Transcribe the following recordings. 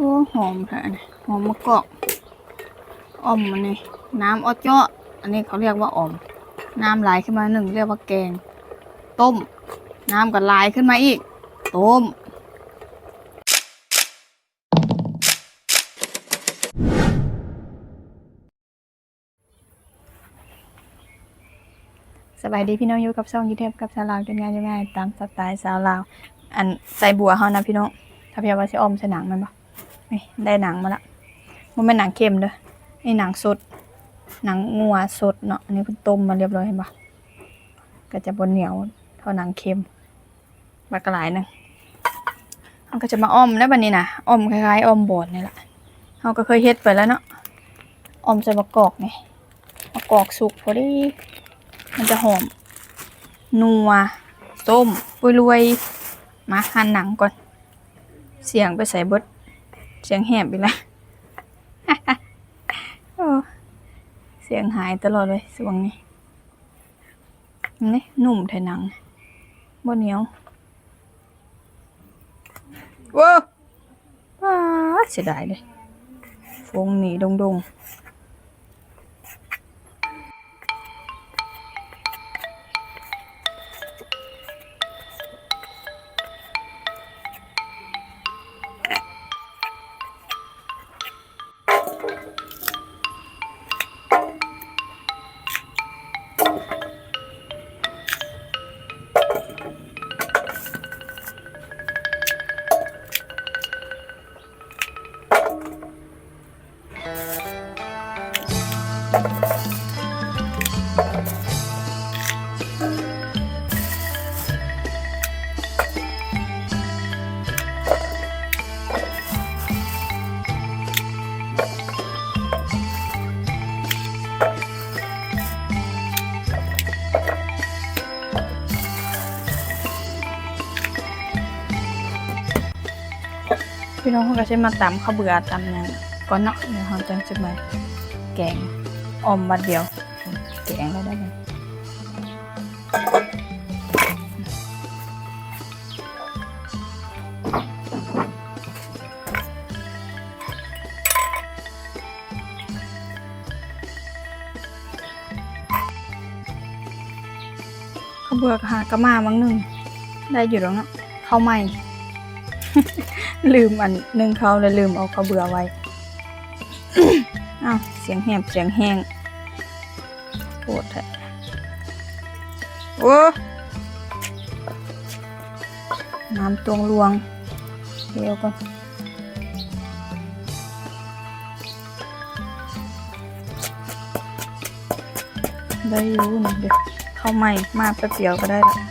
อ้หอมค่ะอันนี้หอมมะกอกอ่อมอันนี้น้ำออดเจาะอันนี้เขาเรียกว่าอ่อม น้ำไหลขึ้นมาหนึ่งเรียกว่าแกง ต้ม น้ำก็ไหลขึ้นมาอีก ต้มสบายดีพี่น้องอยู่กับช่องยูเทปกับสาวลาวเป็นไงยังไงตามสไตล์สาวลาว อันใส่บัวเฮานะพี่น้องถ้าพี่ว่าสิออมใส่หนังมันบ่ นี่ได้หนังมาละมันเป็นหนังเค็มเด้อนี่หนังสด หนังงัวสดเนาะอันนี้เพิ่นต้มมาเรียบร้อยเห็นปะก็จะบนเหนียวเท่าหนังเค็มบักกะหลายหนึงเราก็จะมาอ้อมได้วบัดนี้นะอ้อมคล้ายๆอ้อมบดนี่แหละเราก็เคยเฮ็ดไปแล้วเนาะอ้อมใส่มะกอกนี่มะกอกสุกพอดี มันจะหอม นัวต้มรวยๆมาหั่นหนังก่อน เสียงไปใส่เบิด เสียงแหบไปละโอ้เสียงหายตลอดเลยสวงนี่นี่นุ่มแทนังบ่เหนียวว้าวเสียดายเลยฟงหนีดงดง พี่น้องเขาก็ใช้มาตำข้าวเบื่อตำหยังก่อนเนาะเดี๋ยวเขาจะจะมาแกงออมบัดเดียว แกงแล้วได้เลย เบื่อกหากระมาบางหนึ่งได้อยู่แล้วเนาะข้าวใหม่ ลืมอันหนึ่งเขาเลยลืมเอาข้าวเบื่อไว้อ้าวเสียงแหบเสียงแห้งปวดแท้โอ้น้ำตวงลวงเดี๋ยวก่อนได้อยู่นะเดี๋ยว ข้าใหม่มาแป๊บเดียวก็ได้ละ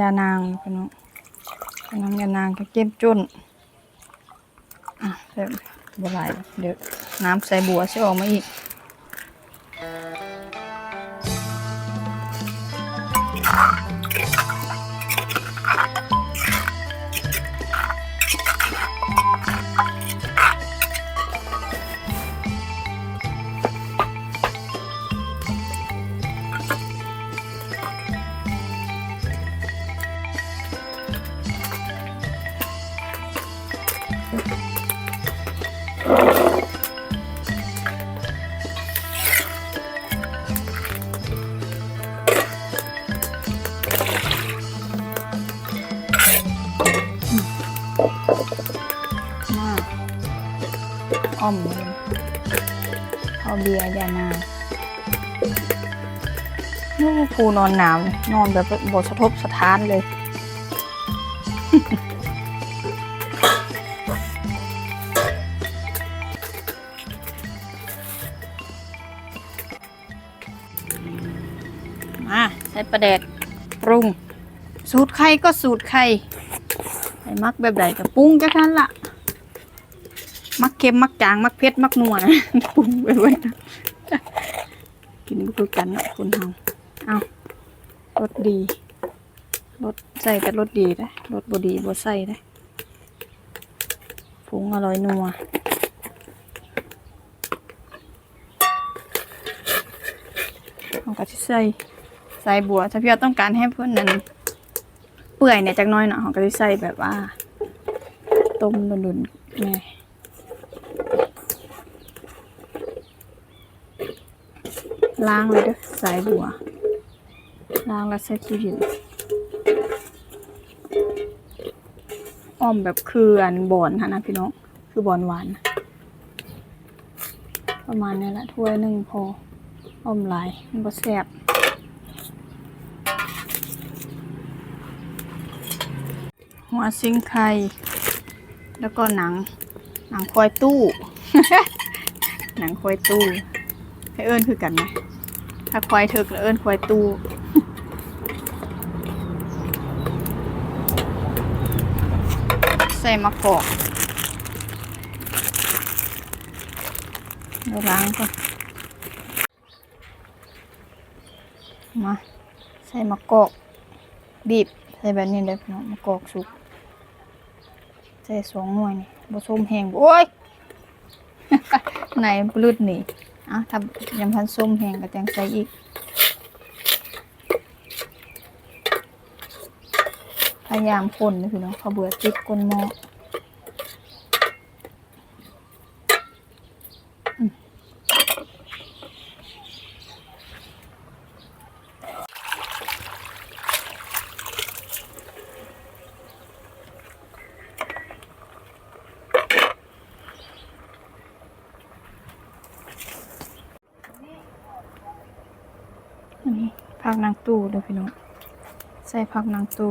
ยานางพี่น้องน้ำยานางก็เก็บจุนอะเดี๋ยวบัวไหลายเดี๋ยวน้ำใส่บัวใส่ออกมาอีก อ้อมเอาเบียร์ยานางนี่ภูนอนหนาวเลยนอนแบบบทสะทบสะท้านเลย มาใส่ประเด็ดปรุง สูตรไข่ก็สูตรไข่ไอ้มักแบบใดก็ปรุงจักนั้นละ มักเค็มมักจาง มักเผ็ดมักนัวนะปรุงไปไว้นะกินบ่คือกันเนาะคนเฮาเอารสดีรสใส่แต่รสดีนะรสบดีบ่ใส่นะปรุงอร่อยนัวเราก็สิใส่ใส่บัวถ้าพี่ต้องการให้เพื่อนนั้นเปื่อยเนี่ยจักน้อยเนาะเขาก็จะใส่แบบว่า ต้มดุนๆแม่ ล้างเลยเด้อสายบัว ล้างแล้วใส่ตู้เย็นอ้อมแบบคืออันบอนค่ะนะพี่น้อง คือบอนหวาน ประมาณนี้แหละถ้วยหนึ่งพออ้อมหลายมันก็แซ่บหัวซิงไข่แล้วก็หนัง หนังควายตู้ หนังควายตู้ ให้เอิ้นคือกันไหม ถ้าควายเถึกแล้วเอิ้นควายตู้ใส่มะกอกเดี๋ยวล้างก่อนมาใส่มะกอกบีบใส่แบบนี้เลยพี่น้องมะกอกสุกใส่สองหน่วยนี่ผสมแห้งโอ้ย ไหนปลืดนี่ อะทำยำพันส้มแห้งกับแตงใส่อีกพยายามคนนะพี่น้องเขาเบื่อติดก้นหมอั พักนางตู้เด้อพี่น้องใส่ผักนางตู้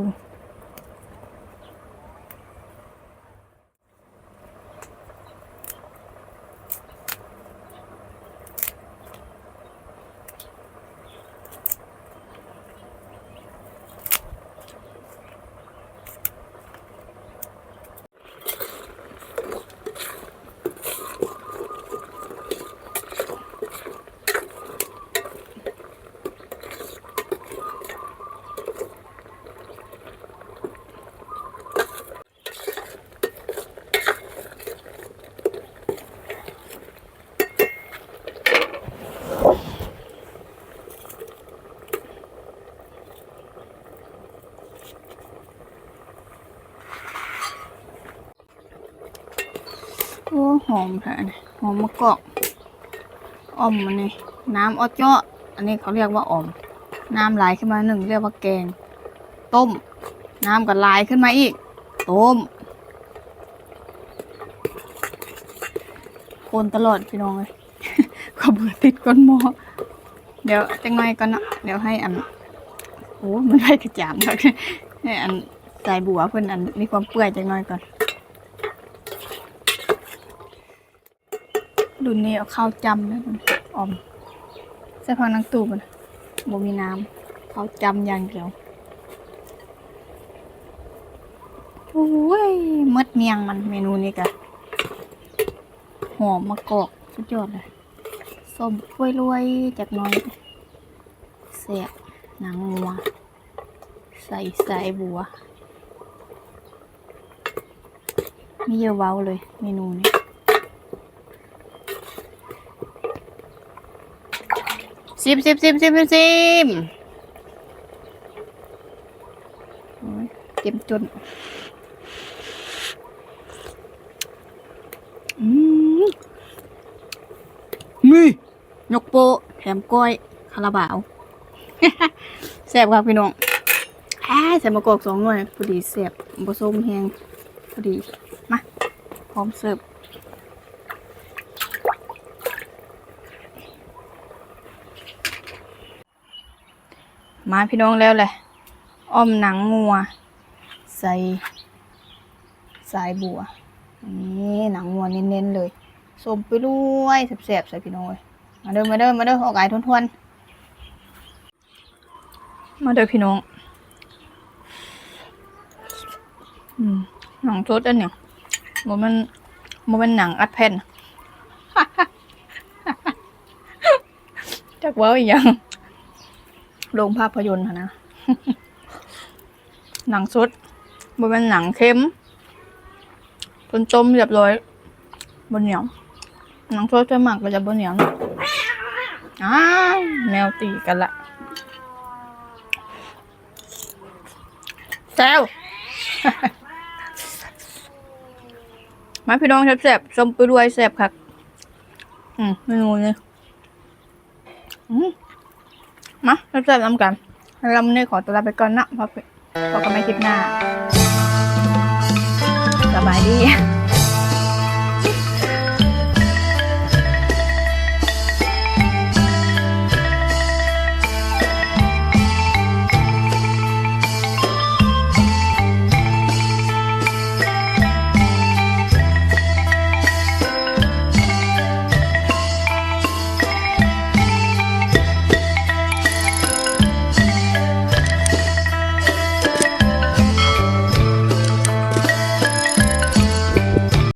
โอ้ หอมค่ะนี่หอมมะกอกอ่อมมันนี่น้ำออเจาะอันนี้เขาเรียกว่าอ่อม น้ำไหลขึ้นมาหนึ่งเรียกว่าแกง ต้ม น้ำก็ไหลขึ้นมาอีก ต้ม คนตลอดพี่น้องเลยขอเบื่อติดก้นหม้อเดี๋ยวจังไงก่อนเนาะเดี๋ยวให้อันโอ้มันไม่กระจามเลยให้อันใส่บัวเพื่อนอันมีความเปื่อยจังหน่อยก่อน รุ่นนี้เอาข้าวจำนะออมใส่พังนังตูมันบ่มีน้ำข้าวจำอย่างเดียวโอ้ยมดเมียงมันเมนูนี้กะหอมมะกอกสุดยอดเลยส้มกล้วยรวยจากน้อยเสียบหนังงัวใส่สายบัวมีเยอะเว้าเลยเมนูนี้ ซิมซิมซิมซิมซิมซิมโอ้ยเต็มจน อืมนี่ยกโปะแถมก้อยคาราบาวแซ่บครับพี่น้องแอ้ใส่มะกอกสองหน่วยพอดีแซ่บผสมแหงพอดี มา พร้อมเสิร์ฟ มาพี่น้องแล้วแหละอ้อมหนังงัว ใส่สายบัว นี่หนังงัวเน้นๆเลยสมไปด้วยแสบๆใส่พี่น้องมาเด้อมาเด้อมาเด้อออกไก่ทวนๆมาเด้อพี่น้องหนังสดอันเนี่ยมันมันมันหนังอัดแผ่นจากเว่าอีกอย่าง โรงภาพยนตร์นะ หนังสดมันเป็นหนังเค็มจนต้มเรียบร้อยบนเหนียว หนังสดจะหมักก็จะบนเหนียวอ้าแมวตีกันละแซวมาพี่น้องแซ่บๆส้มไปด้วยแซ่บครับอืมเมนูนี้อืม มาแซ่บๆน้ำกันล้วเราไม่ได้ขอตัวลาไปก่อนนะพอพอกันไม่คลิปหน้าสบายดี